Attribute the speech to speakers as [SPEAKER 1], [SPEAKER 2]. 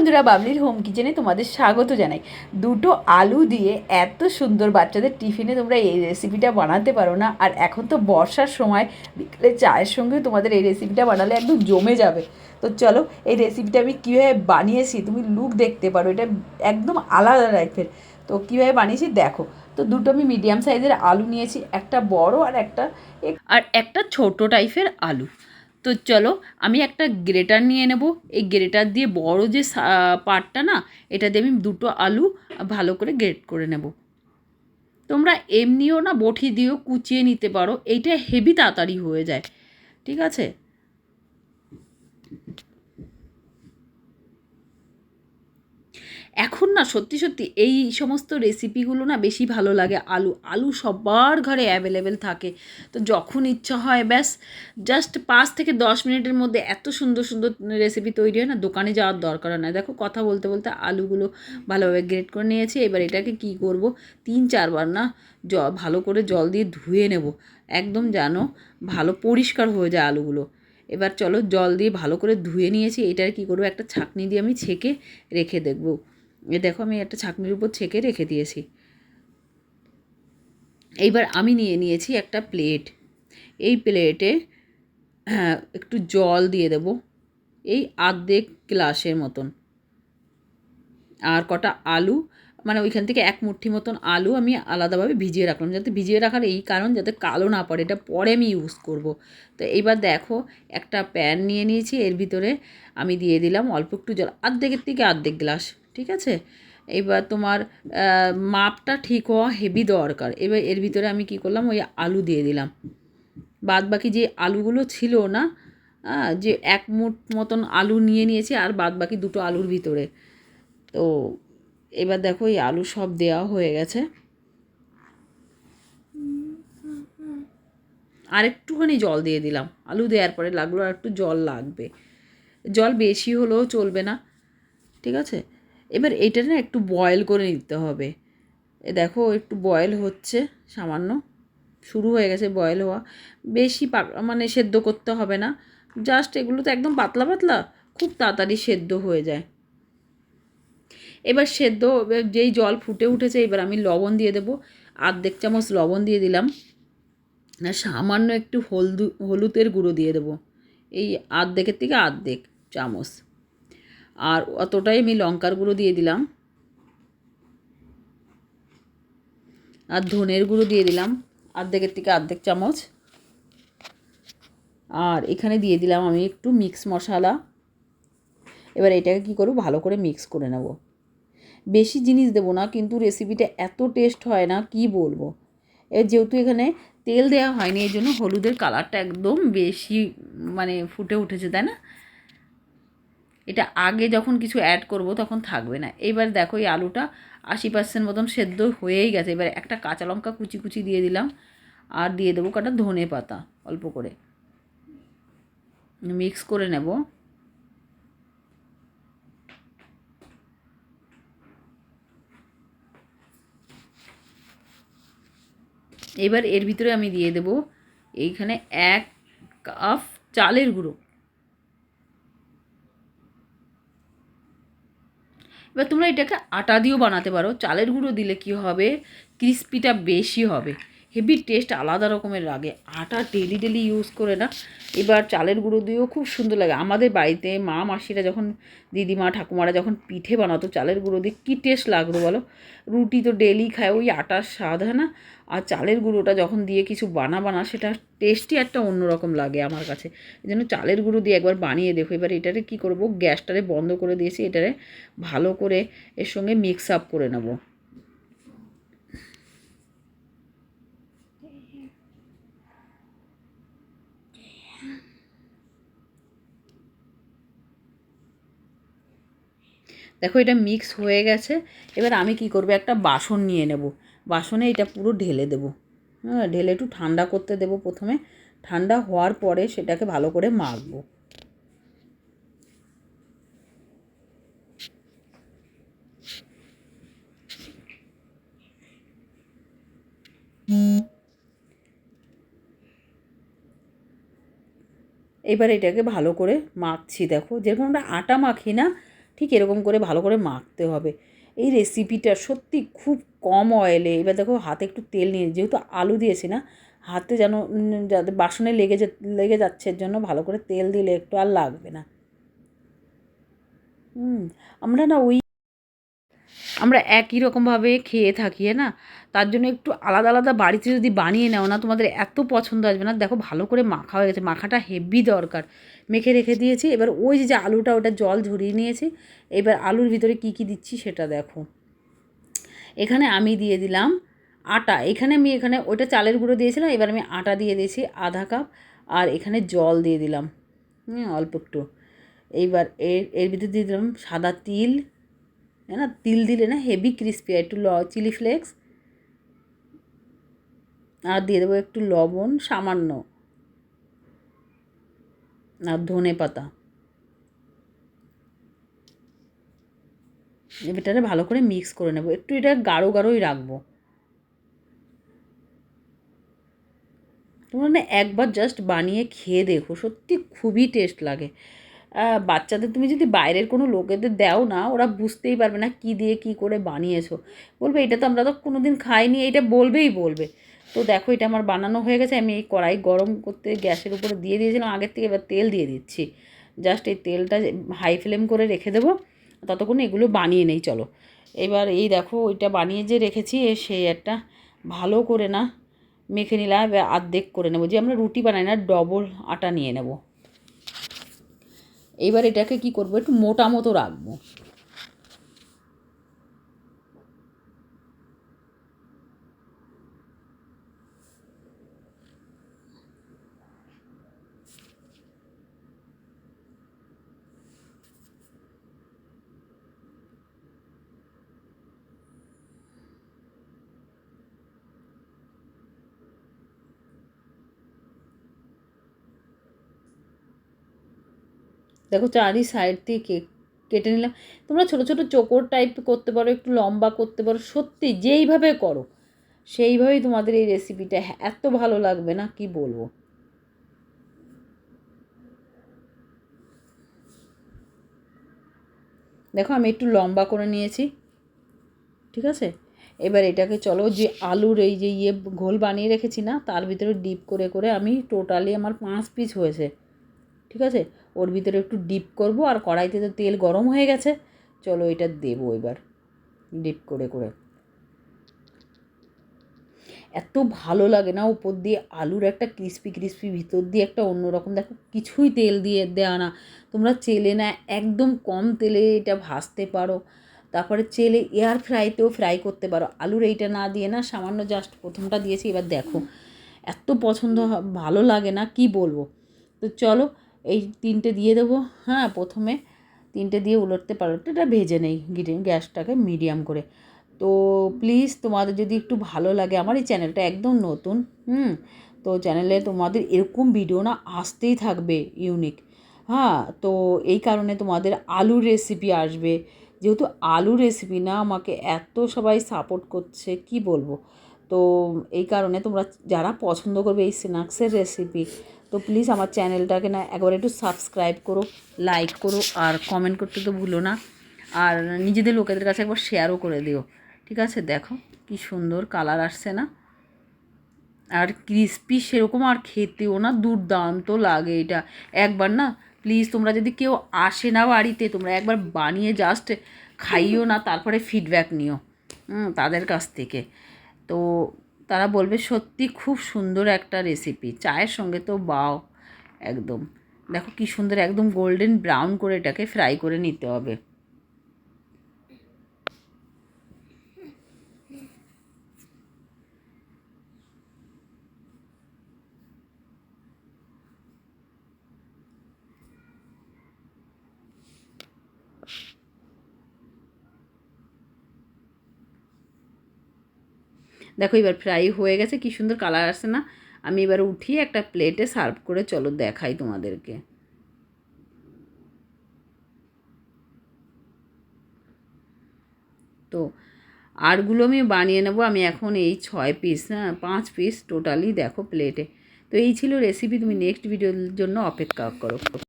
[SPEAKER 1] বন্ধুরা, বাবলির হোম কিচেনে তোমাদের স্বাগত জানাই। দুটো আলু দিয়ে এত সুন্দর বাচ্চাদের টিফিনে তোমরা এই রেসিপিটা বানাতে পারো না। আর এখন তো বর্ষার সময়, বিকেলে চায়ের সঙ্গে তোমাদের এই রেসিপিটা বানালে একদম জমে যাবে। তো চলো, এই রেসিপিটা আমি কীভাবে বানিয়েছি, তুমি লুক দেখতে পারো। এটা একদম আলাদা টাইপের তো কীভাবে বানিয়েছি দেখো। তো দুটো আমি মিডিয়াম সাইজের আলু নিয়েছি, একটা বড় আর একটা আর একটা ছোট টাইপের আলু। তো চলো, আমি একটা গ্রেটার নিয়ে নেব। এই গ্রেটার দিয়ে বড় যে পাটটা না, এটা দিয়ে আমি দুটো আলু ভালো করে গ্রেট করে নেব। তোমরা এমনিও না বঠি দিয়েও কুচিয়ে নিতে পারো, এইটা হেভি তাড়াতাড়ি হয়ে যায়। ঠিক আছে? এখন না সত্যি সত্যি এই সমস্ত রেসিপিগুলো না বেশি ভালো লাগে। আলু আলু সবার ঘরে অ্যাভেলেবেল থাকে। তো যখন ইচ্ছা হয় ব্যাস জাস্ট পাঁচ থেকে দশ মিনিটের মধ্যে এত সুন্দর সুন্দর রেসিপি তৈরি হয় না, দোকানে যাওয়ার দরকার হয় না দেখো কথা বলতে বলতে আলুগুলো ভালোভাবে গ্রেট করে নিয়েছি। এবার এটাকে কি করব? তিন চারবার না জ, ভালো করে জল দিয়ে ধুয়ে নেব। একদম যেন ভালো পরিষ্কার হয়ে যায় আলুগুলো। এবার চলো জল দিয়ে ভালো করে ধুয়ে নিয়েছি। এটার কি করব? একটা ছাঁকনি দিয়ে আমি ছেঁকে রেখে দেখব। এ দেখো আমি একটা ছাঁকনির উপর ছেঁকে রেখে দিয়েছি। এইবার আমি নিয়ে নিয়েছি একটা প্লেট। এই প্লেটে হ্যাঁ, একটু জল দিয়ে দেব। এই আর্ধেক গ্লাসের মতন। আর কটা আলু মানে ওইখান থেকে এক মুঠি মতন আলু আমি আলাদাভাবে ভিজিয়ে রাখলাম। যাতে ভিজিয়ে রাখার এই কারণ যাতে কালো না পড়ে এটা পরে আমি ইউজ করব। তো এইবার দেখো একটা প্যান নিয়ে নিয়েছি। এর ভিতরে আমি দিয়ে দিলাম অল্প একটু জল আর্ধেকের থেকে আর্ধেক গ্লাস। ঠিক আছে? এবার তোমার মাপটা ঠিক হওয়া হেভি দরকার। এবার এর ভিতরে আমি কি করলাম, ওই আলু দিয়ে দিলাম। বাদ বাকি যে আলুগুলো ছিল না যে এক মুঠ মতন আলু নিয়ে নিয়েছি, আর বাদ বাকি দুটো আলুর ভিতরে। তো এবার দেখো, এই আলু সব দেওয়া হয়ে গেছে। আর একটুখানি জল দিয়ে দিলাম। আলু দেওয়ার পরে লাগল আর একটু জল লাগবে। জল বেশি হলেও চলবে না। ঠিক আছে? এবার এইটা না একটু বয়েল করে নিতে হবে। এ দেখো একটু বয়েল হচ্ছে সামান্য। শুরু হয়ে গেছে বয়েল হওয়া। বেশি পাক মানে সেদ্ধ করতে হবে না। জাস্ট এগুলো তো একদম পাতলা পাতলা, খুব তাড়াতাড়ি সেদ্ধ হয়ে যায়। এবার সেদ্ধ যেই জল ফুটে উঠেছে, এবার আমি লবণ দিয়ে দেবো। আর্ধেক চামচ লবণ দিয়ে দিলাম। আর সামান্য একটু হলদু, হলুদের গুঁড়ো দিয়ে দেবো। এই আর্ধেকের থেকে আর্ধেক চামচ। আর অতটাই আমি লঙ্কার গুঁড়ো দিয়ে দিলাম। আর ধনের গুঁড়ো দিয়ে দিলাম আর্ধেকের থেকে আর্ধেক চামচ। আর এখানে দিয়ে দিলাম আমি একটু মিক্স মশলা। এবার এটাকে কী করব? ভালো করে মিক্স করে নেব। বেশি জিনিস দেবো না, কিন্তু রেসিপিটা এত টেস্ট হয় না, কি বলব? এর যেহেতু এখানে তেল দেওয়া হয়নি এই জন্য হলুদের কালারটা একদম বেশি মানে ফুটে উঠেছে, তাই না? এটা আগে যখন কিছু অ্যাড করব তখন থাকবে না। এবার দেখো এই আলুটা আশি পার্সেন্ট মতন সেদ্ধ হয়েই গেছে। এবার একটা কাঁচা লঙ্কা কুচি কুচি দিয়ে দিলাম আর দিয়ে দেবো কটা ধনে পাতা অল্প করে। মিক্স করে নেব। এবার এর ভিতরে আমি দিয়ে দেব এইখানে এক কাপ চালের গুঁড়ো। এবার তোমরা এটাকে আটা দিয়েও বানাতে পারো। চালের গুঁড়ো দিলে কি হবে? ক্রিস্পিটা বেশি হবে। হেভি টেস্ট আলাদা রকমের লাগে। আটা ডেলি ডেলি ইউজ করে না। এবার চালের গুঁড়ো দিয়েও খুব সুন্দর লাগে। আমাদের বাড়িতে মা, মাসিরা যখন, দিদিমা, ঠাকুমারা যখন পিঠে বানাতো চালের গুঁড়ো দিয়ে, কী টেস্ট লাগতো বলো? রুটি তো ডেলি খায়, ওই আটার স্বাদ, হয় না? আর চালের গুঁড়োটা যখন দিয়ে কিছু বানা বানা, সেটা টেস্টই একটা অন্যরকম লাগে আমার কাছে। এই জন্য চালের গুঁড়ো দিয়ে একবার বানিয়ে দেখো। এবার এটারে কী করব? গ্যাসটারে বন্ধ করে দিয়েছি। এটারে ভালো করে এর সঙ্গে মিক্স আপ করে নেব। দেখো, এটা মিক্স হয়ে গেছে। এবার আমি কি করব? একটা বাসন নিয়ে নেব। বাসনে এটা পুরো ঢেলে দেবো। হ্যাঁ ঢেলে একটু ঠান্ডা করতে দেবো প্রথমে। ঠান্ডা হওয়ার পরে সেটাকে ভালো করে মাখবো। এবার এটাকে ভালো করে মাখছি, দেখো। যেরকম আমরা আটা মাখি না, ঠিক এরকম করে ভালো করে মাখতে হবে। এই রেসিপিটা সত্যি খুব কম অয়েলে এবার দেখো হাতে একটু তেল নিয়ে, যেহেতু আলু দিয়েছি না, হাতে যেন যাতে বাসনে লেগে যে, লেগে যাচ্ছে জন্য ভালো করে তেল দিলে একটু আর লাগবে না। আমরা না ওই আমরা একই রকমভাবে খেয়ে থাকি না? তার জন্য একটু আলাদা আলাদা বাড়িতে যদি বানিয়ে নাও না, তোমাদের এত পছন্দ আসবে না। দেখো ভালো করে মাখা হয়ে গেছে, মাখাটা হেভি দরকার। মেখে রেখে দিয়েছি, এবার ওই যে আলুটা, ওটা জল ঝরিয়ে নিয়েছি, এবার আলুর ভিতরে কি কি দিচ্ছি সেটা দেখো। এখানে আমি দিয়ে দিলাম আটা, এখানে আমি এখানে ওইটা চালের গুঁড়ো দিয়েছিলাম, এবার আমি আটা দিয়ে দিয়েছি আধা কাপ, আর এখানে জল দিয়ে দিলাম। অল্প একটু। এইবার এর এর ভিতরে দিয়ে দিলাম সাদা তিল হ্যাঁ না তিল দিলে না হেভি ক্রিস্পি একটু ল চিলি ফ্লেক্স আর দিয়ে দেবো একটু লবণ, সামান্য। আর ধনে পাতা। এবারটারে ভালো করে মিক্স করে নেব। একটু এটা গাঢ় গাঢ়ই রাখব। তোমরা না একবার জাস্ট বানিয়ে খেয়ে দেখো, সত্যি খুবই টেস্ট লাগে। বাচ্চাদের তুমি যদি বাইরের কোনো লোকেদের দাও না, ওরা বুঝতেই পারবে না কি দিয়ে কি করে বানিয়েছো। বলবে, এটা তো আমরা তো কোনো দিন খাইনি, এটা বলবেই বলবে। তো দেখো, এটা আমার বানানো হয়ে গেছে। আমি এই কড়াই গরম করতে গ্যাসের উপরে দিয়ে দিয়েছিলাম, আগের থেকে এবার তেল দিয়ে দিচ্ছি। জাস্ট এই তেলটা হাই ফ্লেম করে রেখে দেবো, ততক্ষণ এগুলো বানিয়ে নেই, চলো। এবার এই দেখো, ওইটা বানিয়ে যে রেখেছি সেই একটা ভালো করে না মেখে নিলাম আর্ধেক করে নেব। যে আমরা রুটি বানাই না, ডবল আটা নিয়ে নেব। এবার এটাকে কি করব একটু মোটা মতো রাখব। দেখো চারি সাইড দিয়ে কে, কেটে নিলাম। তোমরা ছোটো ছোটো চোকর টাইপ করতে পারো, একটু লম্বা করতে পারো। সত্যি যেইভাবে করো, সেইভাবেই তোমাদের এই রেসিপিটা এত ভালো লাগবে না, কি বলব? দেখো আমি একটু লম্বা করে নিয়েছি, ঠিক আছে? এবার এটাকে চলো যে আলুর এই যে ইয়ে ঘোল বানিয়ে রেখেছি না, তার ভিতরে ডিপ করে করে আমি টোটালি আমার পাঁচ পিস হয়েছে। ঠিক আছে? ওর ভিতরে একটু ডিপ করব আর কড়াইতে তো তেল গরম হয়ে গেছে। চলো এটা দেবো এবার ডিপ করে করে। এত ভালো লাগে না উপর দিয়ে আলুর একটা ক্রিস্পি ক্রিস্পি ভিতর দিয়ে একটা অন্যরকম। দেখো, কিছুই তেল দিয়ে দেওয়া না। তোমরা চেলে না, একদম কম তেলে এটা ভাজতে পারো। তারপরে চেলে এয়ার ফ্রাইতেও ফ্রাই করতে পারো। আলুর এইটা না দিয়ে না, সামান্য জাস্ট প্রথমটা দিয়েছি, এবার দেখো। এত পছন্দ ভালো লাগে না, কি বলব? তো চলো এই তিনটে দিয়ে দেবো। হ্যাঁ প্রথমে তিনটে দিয়ে উলটতে পারো। এটা ভেজে নেই গ্যাসটাকে মিডিয়াম করে। তো প্লিজ তোমাদের যদি একটু ভালো লাগে আমার এই চ্যানেলটা একদম নতুন, হুম, তো চ্যানেলে তোমাদের এরকম ভিডিও না আসতেই থাকবে ইউনিক। হ্যাঁ তো এই কারণে তোমাদের আলুর রেসিপি আসবে। যেহেতু আলু রেসিপি না আমাকে এত সবাই সাপোর্ট করছে, কি বলব? তো এই কারণে তোমরা যারা পছন্দ করবে এই স্ন্যাক্সের রেসিপি তো প্লিজ আমার চ্যানেলটাকে না একবার একটু সাবস্ক্রাইব করো লাইক করো আর কমেন্ট করতে তো ভুলো না। আর নিজেদের লোকেদের কাছে একবার শেয়ারও করে দিও। ঠিক আছে? দেখো কি সুন্দর কালার আসছে না। আর ক্রিস্পি সেরকম আর খেতেও না, দুর্দান্ত লাগে এটা। একবার না প্লিজ তোমরা যদি কেউ আসে না বাড়িতে, তোমরা একবার বানিয়ে জাস্ট খাইও না, তারপরে ফিডব্যাক নিও। তাদের কাছ থেকে। তো তারা বলবে, সত্যি খুব সুন্দর একটা রেসিপি চায়ের সঙ্গে তো বাও, একদম। দেখো কি সুন্দর, একদম গোল্ডেন ব্রাউন করে এটাকে ফ্রাই করে নিতে হবে। দেখো এবার ফ্রাই হয়ে গেছে, কি সুন্দর কালার আসছে না? আমি এবার উঠিয়ে একটা প্লেটে সার্ভ করে চলো দেখাই তোমাদেরকে। তো আরগুলো আমি বানিয়ে নেব, আমি এখন এই ছয় পিস হ্যাঁ পাঁচ পিস টোটালি দেখো প্লেটে তো এই ছিল রেসিপি তুমি নেক্সট ভিডিওর জন্য অপেক্ষা করো।